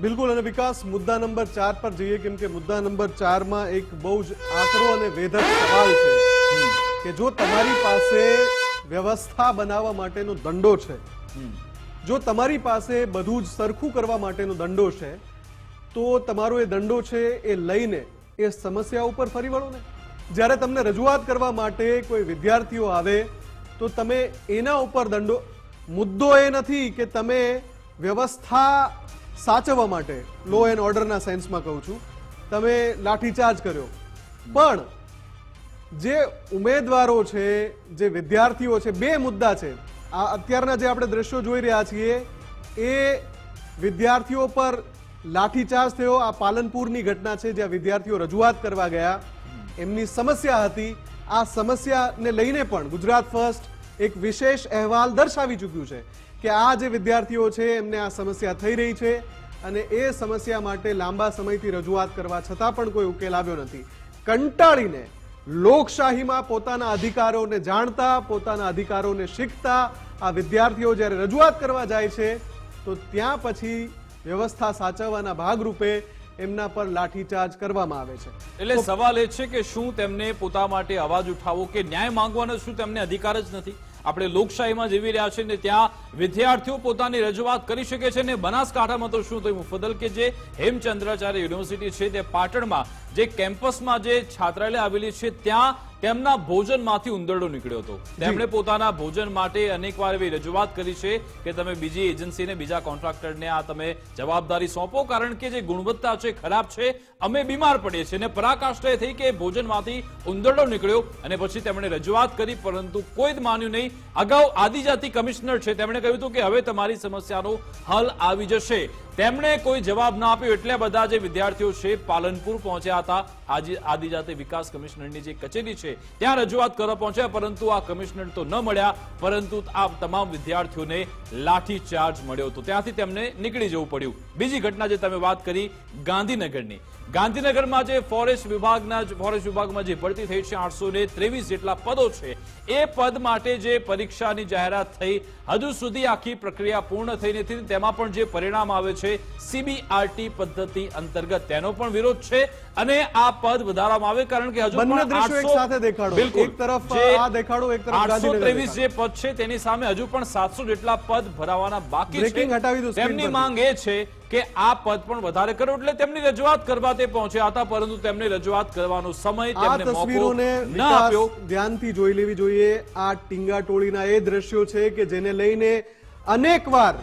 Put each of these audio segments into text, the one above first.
બિલકુલ, અને વિકાસ મુદ્દા નંબર ચાર પર જઈએ કેમ કે મુદ્દા નંબર ચારમાં એક બહુ જ આકરો અને વેધક સવાલ છે. કે જો તમારી પાસે વ્યવસ્થા બનાવવા માટેનો દંડો છે, જો તમારી પાસે બધું જ સરખું કરવા માટેનો દંડો છે, તો તમારો એ દંડો છે એ લઈને એ સમસ્યા ઉપર ફરી વળો ને. જ્યારે તમને રજૂઆત કરવા માટે કોઈ વિદ્યાર્થીઓ આવે, તો તમે એના ઉપર દંડો, મુદ્દો એ નથી કે તમે વ્યવસ્થા સાચવવા માટે લો એન્ડ ઓર્ડરના સેન્સમાં કહું છું. તમે લાઠીચાર્જ કર્યો. પણ જે ઉમેદવારો છે, જે વિદ્યાર્થીઓ છે, બે મુદ્દા છે. આ અત્યારના જે આપણે દ્રશ્યો જોઈ રહ્યા છીએ, એ વિદ્યાર્થીઓ પર લાઠીચાર્જ થયો. આ પાલનપુરની ઘટના છે, જ્યાં વિદ્યાર્થીઓ રજૂઆત કરવા ગયા. એમની સમસ્યા હતી. આ સમસ્યાને લઈને પણ ગુજરાત ફર્સ્ટ એક વિશેષ અહેવાલ દર્શાવી ચૂક્યું છે કે આ જે વિદ્યાર્થીઓ છે, એમને આ સમસ્યા થઈ રહી છે. અને એ સમસ્યા માટે લાંબા સમયથી રજૂઆત કરવા છતાં પણ કોઈ ઉકેલ આવ્યો નથી. કંટાળીને લોકશાહીમાં પોતાના અધિકારોને જાણતા પોતાના અધિકારોને શીખતા આ વિદ્યાર્થીઓ જ્યારે રજૂઆત કરવા જાય છે તો ત્યાં પછી વ્યવસ્થા સાચવવાના ભાગરૂપે એમના પર લાઠીચાર્જ કરવામાં આવે છે. એટલે સવાલ એ છે કે શું તેમને પોતા માટે અવાજ ઉઠાવવો કે ન્યાય માંગવાનો શું તેમને અધિકાર જ નથી? આપણે લોકશાહીમાં જીવી રહ્યા છીએ ને ત્યાં વિદ્યાર્થીઓ પોતાની રજૂઆત કરી શકે છે ને બનાસકાંઠામાં તો શું થયું? ફદલ કે જે હેમચંદ્રાચાર્ય યુનિવર્સિટી છે તે પાટણમાં જે કેમ્પસમાં જે છાત્રાલય આવેલી છે ત્યાં તેમના ભોજનમાંથી ઉંદરડો નીકળ્યો હતો. તેમણે પોતાના ભોજન માટે અનેકવાર એવી રજૂઆત કરી છે કે તમે બીજી એજન્સીને બીજા કોન્ટ્રાક્ટરને આ તમે જવાબદારી સોંપો કારણ કે જે ગુણવત્તા છે ખરાબ છે અમે બીમાર પડીએ છીએ અને પરાકાષ્ઠા થઈ કે ભોજનમાંથી ઉંદરડો નીકળ્યો અને પછી તેમણે રજૂઆત કરી, પરંતુ કોઈ જ માન્યું નહીં. અગાઉ આદિજાતિ કમિશનર છે, તેમણે કહ્યું હતું કે હવે તમારી સમસ્યાનો હલ આવી જશે. તેમણે કોઈ જવાબ ના આપ્યો, એટલે બધા જે વિદ્યાર્થીઓ છે, પાલનપુર પહોંચ્યા હતા. આજે આદિજાતિ વિકાસ કમિશનરની જે કચેરી છે, ત્યાં રજૂઆત કરવા પહોંચ્યા, પરંતુ આ કમિશનર તો ન મળ્યા, પરંતુ આ તમામ વિદ્યાર્થીઓને લાઠી ચાર્જ મળ્યો હતો. ત્યાંથી તેમને નીકળી જવું પડ્યું. બીજી ઘટના જે તમે વાત કરી, ગાંધીનગરની. ગાંધીનગરમાં જે ફોરેસ્ટ વિભાગના ફોરેસ્ટ વિભાગમાં જે ભરતી થઈ છે આઠસો ત્રેવીસ જેટલા પદો છે એ પદ માટે જે પરીક્ષાની જાહેરાત થઈ હજુ સુધી આખી પ્રક્રિયા પૂર્ણ થઈ નથી તેમાં પણ જે પરિણામ આવે છે સીબીઆરટી પદ્ધતિ અંતર્ગત તેનો પણ વિરોધ છે અને આ પદ વધારવામાં આવે કારણ કે હજુ પણ દ્રશ્યો એક 800 સાથે દેખાડો. એક તરફ જે આ દેખાડો, એક તરફ 823 ગાંધીનગર જે પદ છે તેની સામે હજુ પણ સાતસો જેટલા પદ ભરાવાના બાકી છે. તેમની માંગ એ છે કે આ પદ પણ વધારે કરો એટલે તેમની રજૂઆત કરવા તે પહોંચ્યા હતા પરંતુ તેમને રજૂઆત કરવાનો સમય તેમને તસવીરોને ન આપ્યો. ધ્યાનથી જોઈ લેવી જોઈએ. આ ટીંગા ટોળીના એ દ્રશ્યો છે કે જેને લઈને અનેકવાર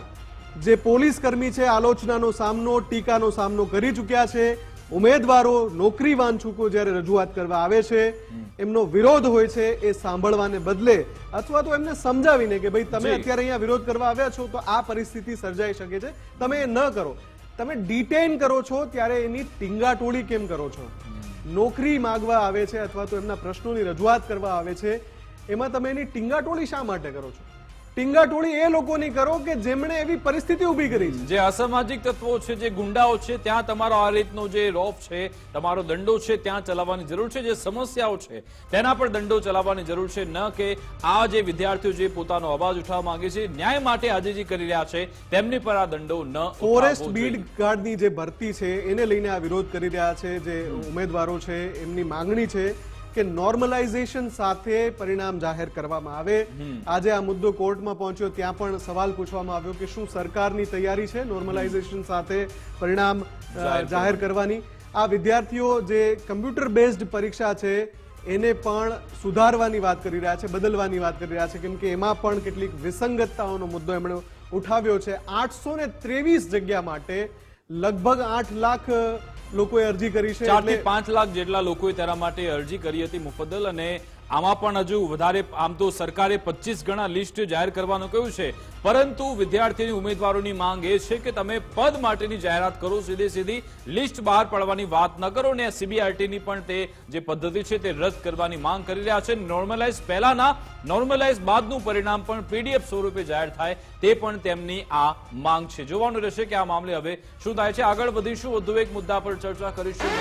જે પોલીસ કર્મી છે આલોચનાનો સામનો ટીકાનો સામનો કરી ચૂક્યા છે. ઉમેદવારો નોકરી વાંચુકો જ્યારે રજૂઆત કરવા આવે છે એમનો વિરોધ હોય છે એ સાંભળવાને બદલે અથવા તો એમને સમજાવીને કે ભાઈ તમે અત્યારે અહીંયા વિરોધ કરવા આવ્યા છો તો આ પરિસ્થિતિ સર્જાઈ શકે છે. તમે એ ન કરો. તમે ડિટેન કરો છો ત્યારે એની ટીંગાટોળી કેમ કરો છો? નોકરી માગવા આવે છે અથવા તો એમના પ્રશ્નોની રજૂઆત કરવા આવે છે એમાં તમે એની ટીંગાટોળી શા માટે કરો છો? ટીંગાટોળી એ લોકોની કરો કે જેમણે એવી પરિસ્થિતિ ઊભી કરી છે. જે અસામાજિક તત્વો છે જે ગુંડાઓ છે ત્યાં તમારો આ રીતનો જે રોફ છે તમારો દંડો છે ત્યાં ચલાવવાની જરૂર છે જે સમસ્યાઓ છે તેના પર દંડો ચલાવવાની જરૂર છે ન કે આ જે વિદ્યાર્થીઓ જે પોતાનો અવાજ ઉઠાવવા માંગે છે ન્યાય માટે આજે જે કરી રહ્યા છે તેમની પર આ દંડો ન ફોરેસ્ટ બીડ ગાર્ડની જે ભરતી છે એને લઈને આ વિરોધ કરી રહ્યા છે જે ઉમેદવારો છે એમની માંગણી છે કે નોર્મલાઇઝેશન સાથે પરિણામ જાહેર કરવામાં આવે. આજે આ મુદ્દો કોર્ટમાં પહોંચ્યો ત્યાં પણ સવાલ પૂછવામાં આવ્યો કે શું સરકારની તૈયારી છે નોર્મલાઇઝેશન સાથે પરિણામ જાહેર કરવાની? આ વિદ્યાર્થીઓ જે કમ્પ્યુટર બેઝડ પરીક્ષા છે એને પણ સુધારવાની વાત કરી રહ્યા છે બદલવાની વાત કરી રહ્યા છે. કેમ કે એમાં પણ કેટલીક વિસંગતતાઓનો મુદ્દો એમણે ઉઠાવ્યો છે. આઠસો ને ત્રેવીસ જગ્યા માટે લગભગ આઠ લાખ લોકોએ અરજી કરી છે પાંચ લાખ જેટલા લોકોએ તેના માટે અરજી કરી હતી મુફદ્દલ અને આમાં પણ હજુ વધારે, આમ તો સરકારે પચીસ ગણા લિસ્ટ જાહેર કરવાનું કહ્યું છે. પરંતુ વિદ્યાર્થીની ઉમેદવારોની માંગ એ છે કે તમે પદ માટેની જાહેરાત કરો, સીધી સીધી લિસ્ટ બહાર પાડવાની વાત ન કરો ને સીબીઆરટીની પણ તે જે પદ્ધતિ છે તે રદ કરવાની માંગ કરી રહ્યા છે. નોર્મલાઇઝ પહેલાના નોર્મલાઇઝ બાદનું પરિણામ પણ પીડીએફ સ્વરૂપે જાહેર થાય તે પણ તેમની આ માંગ છે. જોવાનું રહેશે કે આ મામલે હવે શું થાય છે. આગળ વધીશું. વધુ એક મુદ્દા પર ચર્ચા કરીશું.